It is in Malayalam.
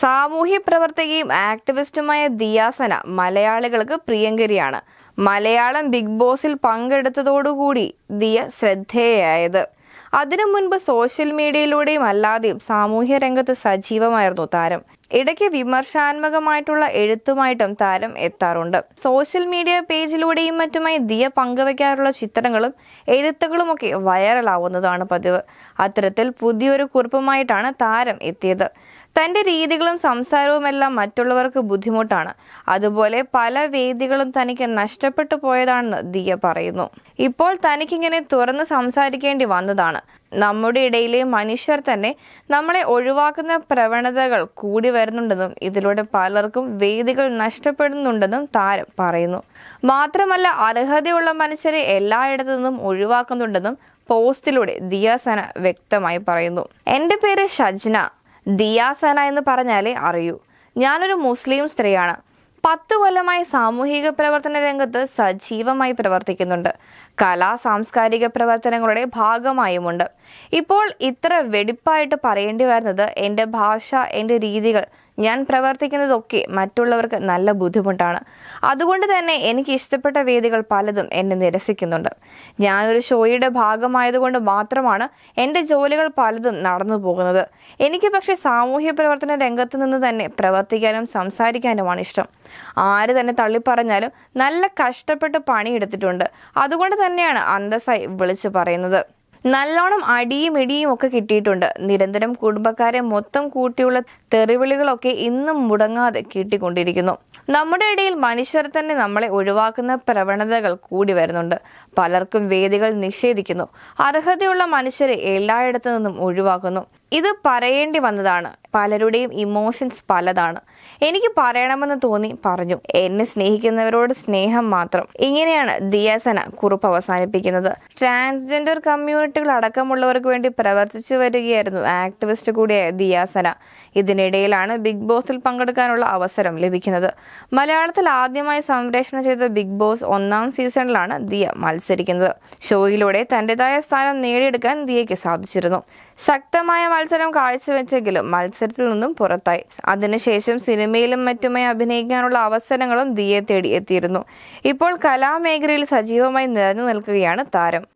സാമൂഹ്യ പ്രവർത്തകയും ആക്ടിവിസ്റ്റുമായ ദിയാസന മലയാളികൾക്ക് പ്രിയങ്കരിയാണ്. മലയാളം ബിഗ് ബോസിൽ പങ്കെടുത്തതോടുകൂടി ദിയ ശ്രദ്ധേയായത്. അതിനു മുൻപ് സോഷ്യൽ മീഡിയയിലൂടെയും അല്ലാതെയും സാമൂഹ്യ രംഗത്ത് സജീവമായിരുന്നു താരം. ഇടയ്ക്ക് വിമർശാത്മകമായിട്ടുള്ള എഴുത്തുമായിട്ടും താരം എത്താറുണ്ട്. സോഷ്യൽ മീഡിയ പേജിലൂടെയും മറ്റുമായി ദിയ പങ്കുവയ്ക്കാറുള്ള ചിത്രങ്ങളും എഴുത്തുകളുമൊക്കെ വൈറലാവുന്നതാണ് പതിവ്. അത്തരത്തിൽ പുതിയൊരു കുറിപ്പുമായിട്ടാണ് താരം എത്തിയത്. തന്റെ രീതികളും സംസാരവും എല്ലാം മറ്റുള്ളവർക്ക് ബുദ്ധിമുട്ടാണ്. അതുപോലെ പല വേദികളും തനിക്ക് നഷ്ടപ്പെട്ടു പോയതാണെന്ന് ദിയ പറയുന്നു. ഇപ്പോൾ തനിക്കിങ്ങനെ തുറന്ന് സംസാരിക്കേണ്ടി വന്നതാണ്. നമ്മുടെ ഇടയിലെ മനുഷ്യർ തന്നെ നമ്മളെ ഒഴിവാക്കുന്ന പ്രവണതകൾ കൂടി വരുന്നുണ്ടെന്നും ഇതിലൂടെ പലർക്കും വേദികൾ നഷ്ടപ്പെടുന്നുണ്ടെന്നും താരം പറയുന്നു. മാത്രമല്ല അർഹതയുള്ള മനുഷ്യരെ എല്ലായിടത്തു നിന്നും ഒഴിവാക്കുന്നുണ്ടെന്നും പോസ്റ്റിലൂടെ ദിയാസന വ്യക്തമായി പറയുന്നു. എന്റെ പേര് ഷജ്ന. ദിയാസന എന്ന് പറഞ്ഞാലേ അറിയൂ. ഞാനൊരു മുസ്ലിം സ്ത്രീയാണ്. പത്ത് കൊല്ലമായി സാമൂഹിക പ്രവർത്തന രംഗത്ത് സജീവമായി പ്രവർത്തിക്കുന്നുണ്ട്. കലാ സാംസ്കാരിക പ്രവർത്തനങ്ങളുടെ ഭാഗമായുമുണ്ട്. ഇപ്പോൾ ഇത്ര വെടിപ്പായിട്ട് പറയേണ്ടി വരുന്നത് എന്റെ ഭാഷ എന്റെ രീതികൾ ഞാൻ പ്രവർത്തിക്കുന്നതൊക്കെ മറ്റുള്ളവർക്ക് നല്ല ബുദ്ധിമുട്ടാണ്. അതുകൊണ്ട് തന്നെ എനിക്ക് ഇഷ്ടപ്പെട്ട വേദികൾ പലതും എന്നെ നിരസിക്കുന്നുണ്ട്. ഞാനൊരു ഷോയുടെ ഭാഗമായതുകൊണ്ട് മാത്രമാണ് എന്റെ ജോലികൾ പലതും നടന്നു പോകുന്നത്. എനിക്ക് പക്ഷേ സാമൂഹ്യ പ്രവർത്തന രംഗത്ത് നിന്ന് തന്നെ പ്രവർത്തിക്കാനും സംസാരിക്കാനുമാണ് ഇഷ്ടം. ആര് തന്നെ തള്ളിപ്പറഞ്ഞാലും നല്ല കഷ്ടപ്പെട്ട് പണിയെടുത്തിട്ടുണ്ട്. അതുകൊണ്ട് തന്നെയാണ് അന്തസ്സായി വിളിച്ചു പറയുന്നത്. നല്ലോണം അടിയും ഇടിയും ഒക്കെ കിട്ടിയിട്ടുണ്ട്. നിരന്തരം കുടുംബക്കാരെ മൊത്തം കൂട്ടിയുള്ള തെറിവിളികളൊക്കെ ഇന്നും മുടങ്ങാതെ കിട്ടിക്കൊണ്ടിരിക്കുന്നു. നമ്മുടെ ഇടയിൽ മനുഷ്യർ തന്നെ നമ്മളെ ഒഴിവാക്കുന്ന പ്രവണതകൾ കൂടി വരുന്നുണ്ട്. പലർക്കും വേദികൾ നിഷേധിക്കുന്നു. അർഹതയുള്ള മനുഷ്യരെ എല്ലായിടത്തു നിന്നും ഒഴിവാക്കുന്നു. ഇത് പറയേണ്ടി വന്നതാണ്. പലരുടെയും ഇമോഷൻസ് പലതാണ്. എനിക്ക് പറയണമെന്ന് തോന്നി പറഞ്ഞു. എന്നെ സ്നേഹിക്കുന്നവരോട് സ്നേഹം മാത്രം. ഇങ്ങനെയാണ് ദിയാസന കുറിപ്പ് അവസാനിപ്പിക്കുന്നത്. ട്രാൻസ്ജെൻഡർ കമ്മ്യൂണിറ്റികൾ അടക്കമുള്ളവർക്ക് വേണ്ടി പ്രവർത്തിച്ചു വരികയായിരുന്നു ആക്ടിവിസ്റ്റ് കൂടിയായ ദിയാസന. ഇതിനിടയിലാണ് ബിഗ് ബോസിൽ പങ്കെടുക്കാനുള്ള അവസരം ലഭിക്കുന്നത്. മലയാളത്തിൽ ആദ്യമായി സംപ്രേഷണം ചെയ്ത ബിഗ് ബോസ് ഒന്നാം സീസണിലാണ് ദിയ മത്സരിക്കുന്നത്. ഷോയിലൂടെ തന്റേതായ സ്ഥാനം നേടിയെടുക്കാൻ ദിയയ്ക്ക് സാധിച്ചിരുന്നു. ശക്തമായ മത്സരം കാഴ്ചവെച്ചെങ്കിലും മത്സരത്തിൽ നിന്നും പുറത്തായി. അതിനുശേഷം സിനിമയിലും മറ്റുമായി അഭിനയിക്കാനുള്ള അവസരങ്ങളും ദിയെ തേടി എത്തിയിരുന്നു. ഇപ്പോൾ കലാമേഖലയിൽ സജീവമായി നിറഞ്ഞു നിൽക്കുകയാണ് താരം.